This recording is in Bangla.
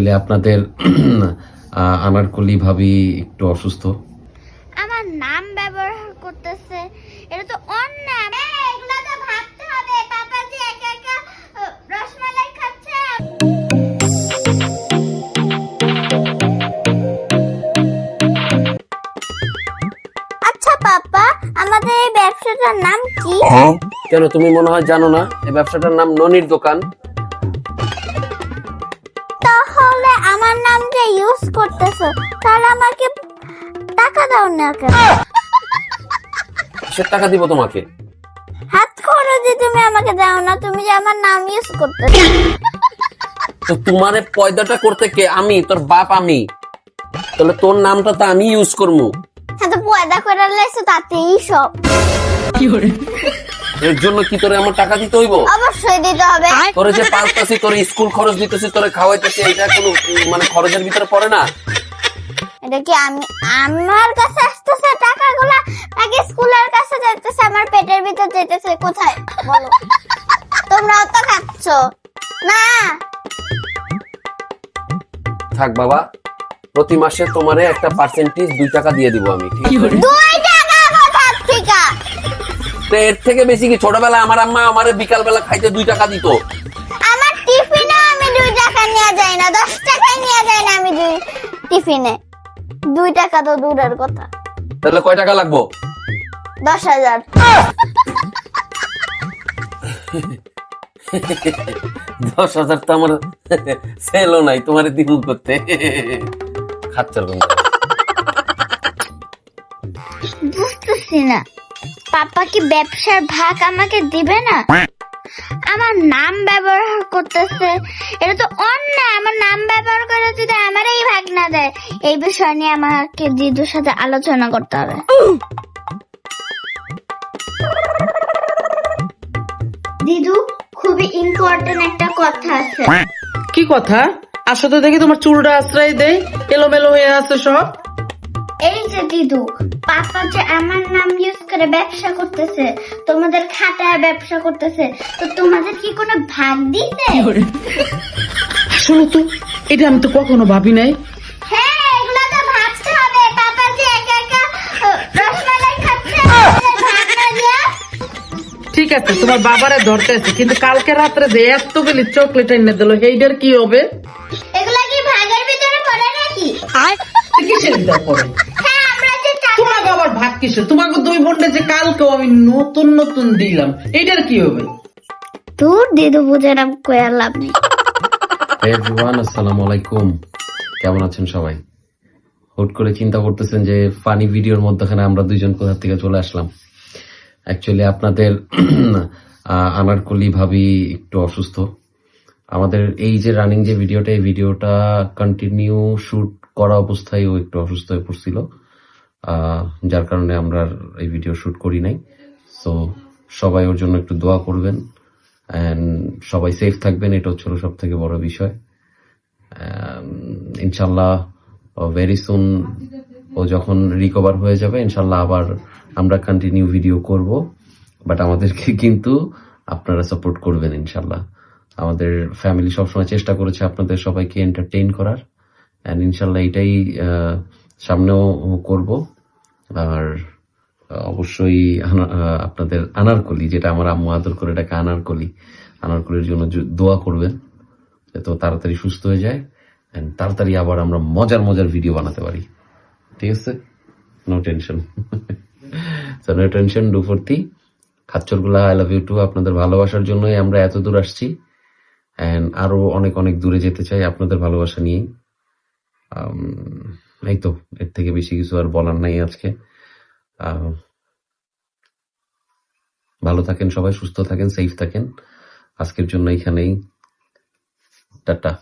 আসলে আপনাদের আনারকলি ভাবি একটু অসুস্থ। আমার নাম ব্যবহার করতেছে এটা তো অন্যায়। এগুলো তো ভাবতে হবে পাপা যে একা একা রসমালাই খাচ্ছে। আচ্ছা পাপা আমাদের এই ব্যবসাটার নাম কি? কেন তুমি মনে হয় জানো না এই ব্যবসাটার নাম ননির দোকান। তাহলে আমার নাম যে ইউজ করতেছো তাহলে আমাকে টাকা দাও না কেন? কিসের টাকা দিব তোমাকে? হাত করে যে তুমি আমাকে দাও না তুমি যে আমার নাম ইউজ করতেছো। তো তোমার পয়দাটা করতে কে? আমি তোর বাপ আমি। তাহলে তোর নামটা তো আমি ইউজ করব। হ্যাঁ তো পয়দা করে লেছো তাতেই সব। এর জন্য কি তোরে আমার টাকা দিতে হইব? অবশ্যই দিতে হবে। তোরে যে পাল্টাছি তোর স্কুল খরচ দিতেছি তোরে খাওয়াইতেছি এটা কোনো মানে খরচের ভিতরে পড়ে না? এটা কি আমি আমার কাছে আসতেছে টাকাগুলা নাকি স্কুলের কাছে যাইতেছে আমার পেটের ভিতর যাইতেছে কোথায়? বলো। তোমরাও তো খাচ্ছ? না। থাক বাবা প্রতি মাসে তোমারে একটা পার্সেন্টেজ দুই টাকা দিয়ে দিব আমি ঠিক আছে? তো এর থেকে বেশি কি? ছোটবেলায় আমার আম্মা আমার বিকাল বেলা খাইতে দুই টাকা দিত। আমার টিফিনে আমি দুই টাকা নিয়ে যাই না দশ টাকায় নিয়ে যাই না আমি দুই টিফিনে। দুই টাকা তো দূরের কথা। তাহলে কয় টাকা লাগবো? দশ হাজার। দশ হাজার তো আমার সেলও নাই তোমার দিন করতে খাচ্ছার বুঝতেছি না। পাপা কি ব্যবসার ভাগ আমাকে দিবে না? আমার নাম ব্যবহার করতেছে। এটা তো অন্যায়। আমার নাম ব্যবহার করে যদি আমারই ভাগ না দেয়, এই বিষয় নিয়ে আমাকে দিদুর সাথে আলোচনা করতে হবে। দিদু খুবই ইম্পর্টেন্ট একটা কথা আছে। কি কথা? আসো তো দেখি তোমার চুলটা আশ্রয় দেয় এলোমেলো হয়ে আছে সব। এই যে দিদু পাপা যে আমার নাম ইউজ করে ব্যবসা করতেছে তোমাদের খাতায় ব্যবসা করতেছে তো তোমাদের কি কোনো ভাগ দিতে আসলে তো এটা আমি তো কখনো ভাবি নাই। হ্যাঁ এগুলো তো ভাবতে হবে। পাপা যে একা একা রসমালাই খাচ্ছে আমাদের ভাগ না দিয়া। ঠিক আছে তোমার বাবারে ধরতে আছে কিন্তু কালকে রাত্রে যে এতগুলি চকলেট এনে দিল এইটার কি হবে? এগুলা কি ভাগের ভিতরে পড়ে নাকি? কিসের হ্যাঁ আমরা যে টাকা তোমার বাবার ভাগ কিসের? তোমাকে দুই বোনটা যে কালকেও আমি নতুন নতুন দিলাম। এইটার কি হবে? তোর দিদু বুঝে নাম কয়া লাভ নেই। এভরিওয়ান আসসালামু আলাইকুম। কেমন আছেন সবাই? হুট করে চিন্তা করতেছেন যে ফানি ভিডিওর মধ্যখানে আমরা দুইজন কোথা থেকে চলে আসলাম। অ্যাকচুয়ালি আপনাদের আহ, আনারকলি ভাবি একটু অসুস্থ। আমাদের এই যে রানিং যে ভিডিওটা এই ভিডিওটা কন্টিনিউ শুট করা অবস্থায় ও একটু অসুস্থ হয়ে পড়ছিল। যার কারণে আমরা এই ভিডিও শুট করি নাই। সো সবাই ওর জন্য একটু দোয়া করবেন। অ্যান্ড সবাই সেফ থাকবেন এটা হচ্ছে সব থেকে বড় বিষয়। Um, ইনশাল্লাহ ভেরি সুন ও যখন রিকভার হয়ে যাবে ইনশাল্লাহ আবার আমরা কন্টিনিউ ভিডিও করব। বাট আমাদেরকে কিন্তু আপনারা সাপোর্ট করবেন ইনশাল্লাহ আমাদের ফ্যামিলি সবসময় চেষ্টা করেছে আপনাদের সবাইকে এন্টারটেইন করার। অ্যান্ড ইনশাল্লাহ এটাই সামনেও করব। আর অবশ্যই আপনাদের আনারকলি, যেটা আমার আম্মু আদর করে এটাকে আনারকলি, আনারকলির জন্য দোয়া করবেন ও তাড়াতাড়ি সুস্থ হয়ে যায়। অ্যান্ড তাড়াতাড়ি আবার আমরা মজার মজার ভিডিও বানাতে পারি। ঠিক আছে? No tension no tension do forty. I love you too আপনাদের ভালোবাসার জন্যই আমরা এত দূর আসছি। অ্যান্ড আরও অনেক অনেক দূরে যেতে চাই আপনাদের ভালোবাসা নিয়েই। এই তো, এর থেকে বেশি কিছু আর বলার নাই আজকে। ভালো থাকেন সবাই, সুস্থ থাকেন সেফ থাকেন। আজকের জন্য এখানেই টাটা।